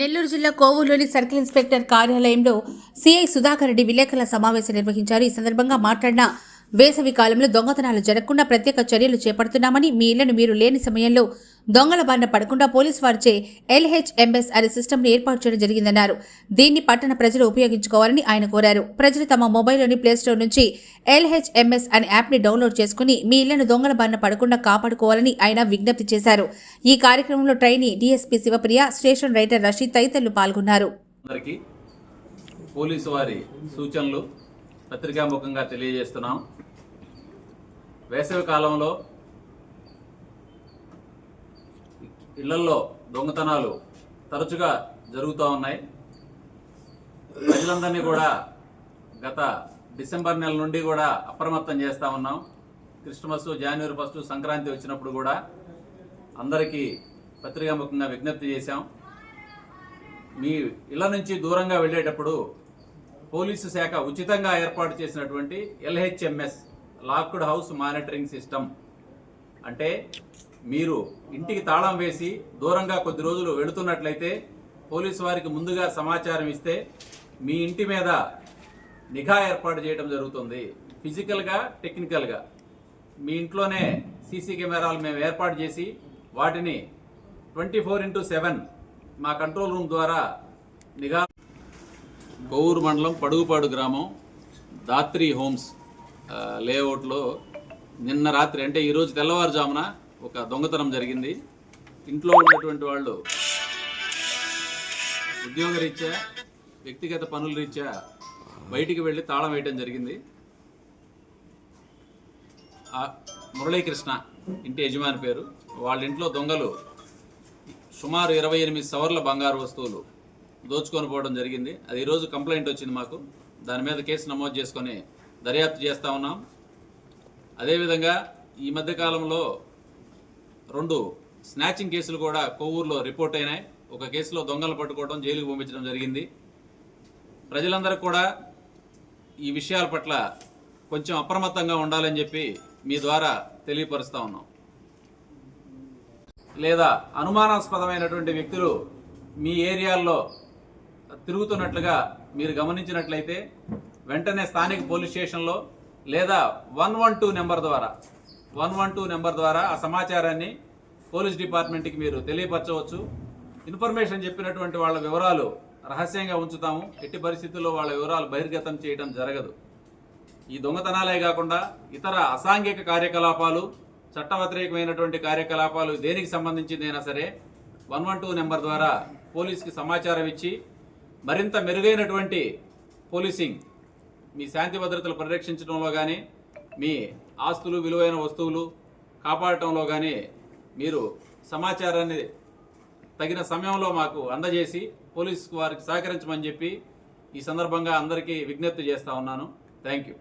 నెల్లూరు జిల్లా కోవూరులోని circle inspector కార్యాలయంలో సిఐ సుధాకర్ రెడ్డి విలేకరుల సమావేశం నిర్వహించారు. ఈ సందర్భంగా మాట్లాడిన వేసవి కాలంలో దొంగతనాలు జరగకుండా ప్రత్యేక చర్యలు చేపడుతున్నామని మీ ఇళ్ళను మీరు లేని సమయంలో దొంగల బారిన పడకుండా పోలీసు వారిచే ఎల్హెచ్ఎంఎస్ అనే సిస్టమ్ను ఏర్పాటు చేయడం జరిగిందన్నారు. దీన్ని పట్టణ ప్రజలు ఉపయోగించుకోవాలని ఆయన కోరారు. ప్రజలు తమ మొబైల్లోని ప్లేస్టోర్ నుంచి ఎల్హెచ్ఎంఎస్ అనే యాప్ని డౌన్లోడ్ చేసుకుని మీ ఇళ్ళను దొంగల బారిన పడకుండా కాపాడుకోవాలని ఆయన విజ్ఞప్తి చేశారు. ఈ కార్యక్రమంలో trainee DSP Sivapriya station writer Rasheed తదితరులు పాల్గొన్నారు. పోలీసు వారి సూచనలు పత్రికాముఖంగా తెలియజేస్తున్నాం. వేసవి కాలంలో ఇళ్ళల్లో దొంగతనాలు తరచుగా జరుగుతూ ఉన్నాయి. ప్రజలందరినీ కూడా గత డిసెంబర్ నెల నుండి కూడా అప్రమత్తం చేస్తూ ఉన్నాం. క్రిస్మస్ జనవరి ఫస్ట్ సంక్రాంతి వచ్చినప్పుడు కూడా అందరికీ పత్రికాముఖంగా విజ్ఞప్తి చేశాం. మీ ఇళ్ళ నుంచి దూరంగా వెళ్ళేటప్పుడు పోలీసు శాఖ ఉచితంగా ఏర్పాటు చేసినటువంటి LHMS locked house monitoring system. అంటే మీరు ఇంటికి తాళం వేసి దూరంగా కొద్ది రోజులు వెళుతున్నట్లయితే పోలీసు వారికి ముందుగా సమాచారం ఇస్తే మీ ఇంటి మీద నిఘా ఏర్పాటు చేయడం జరుగుతుంది. ఫిజికల్గా టెక్నికల్గా మీ ఇంట్లోనే సీసీ కెమెరాలు మేము ఏర్పాటు చేసి వాటిని ట్వంటీ ఫోర్ ఇంటూ సెవెన్ మా కంట్రోల్ రూమ్ ద్వారా నిఘా కొవ్వూరు మండలం పడుగుపాడు గ్రామం దాత్రి హోమ్స్ లేఅవుట్లో నిన్న రాత్రి అంటే ఈరోజు తెల్లవారుజామున ఒక దొంగతనం జరిగింది. ఇంట్లో ఉన్నటువంటి వాళ్ళు ఉద్యోగరీత్యా వ్యక్తిగత పనుల రీత్యా బయటికి వెళ్ళి తాళం వేయడం జరిగింది. ఆ మురళీకృష్ణ ఇంటి యజమాని పేరు. వాళ్ళ ఇంట్లో దొంగలు సుమారు ఇరవై ఎనిమిది సవర్ల బంగారు వస్తువులు దోచుకొని పోవడం జరిగింది. అది ఈరోజు కంప్లైంట్ వచ్చింది మాకు. దాని మీద కేసు నమోదు చేసుకొని దర్యాప్తు చేస్తూ ఉన్నాం. అదేవిధంగా ఈ మధ్య కాలంలో రెండు స్నాచింగ్ కేసులు కూడా కొవ్వూరులో రిపోర్ట్ అయినాయి. ఒక కేసులో దొంగలు పట్టుకోవడం జైలుకు పంపించడం జరిగింది. ప్రజలందరూ కూడా ఈ విషయాల పట్ల కొంచెం అప్రమత్తంగా ఉండాలని చెప్పి మీ ద్వారా తెలియపరుస్తూ ఉన్నాం. లేదా అనుమానాస్పదమైనటువంటి వ్యక్తులు మీ ఏరియాల్లో తిరుగుతున్నట్లుగా మీరు గమనించినట్లయితే వెంటనే స్థానిక పోలీస్ స్టేషన్లో లేదా వన్ వన్ టూ నెంబర్ ద్వారా వన్ వన్ టూ నెంబర్ ద్వారా ఆ సమాచారాన్ని పోలీస్ డిపార్ట్మెంట్కి మీరు తెలియపరచవచ్చు. ఇన్ఫర్మేషన్ చెప్పినటువంటి వాళ్ళ వివరాలు రహస్యంగా ఉంచుతాము. ఎట్టి పరిస్థితుల్లో వాళ్ళ వివరాలు బహిర్గతం చేయడం జరగదు. ఈ దొంగతనాలే కాకుండా ఇతర అసాంఘిక కార్యకలాపాలు చట్ట వ్యతిరేకమైనటువంటి కార్యకలాపాలు దేనికి సంబంధించిందైనా సరే వన్ వన్ టూ నెంబర్ ద్వారా పోలీస్కి సమాచారం ఇచ్చి మరింత మెరుగైనటువంటి పోలీసింగ్ మీ శాంతి భద్రతలు పరిరక్షించడంలో కానీ మీ ఆస్తులు విలువైన వస్తువులు కాపాడటంలో కానీ మీరు సమాచారాన్ని తగిన సమయంలో మాకు అందజేసి పోలీసు వారికి సహకరించమని చెప్పి ఈ సందర్భంగా అందరికీ విజ్ఞప్తి చేస్తా ఉన్నాను. Thank you.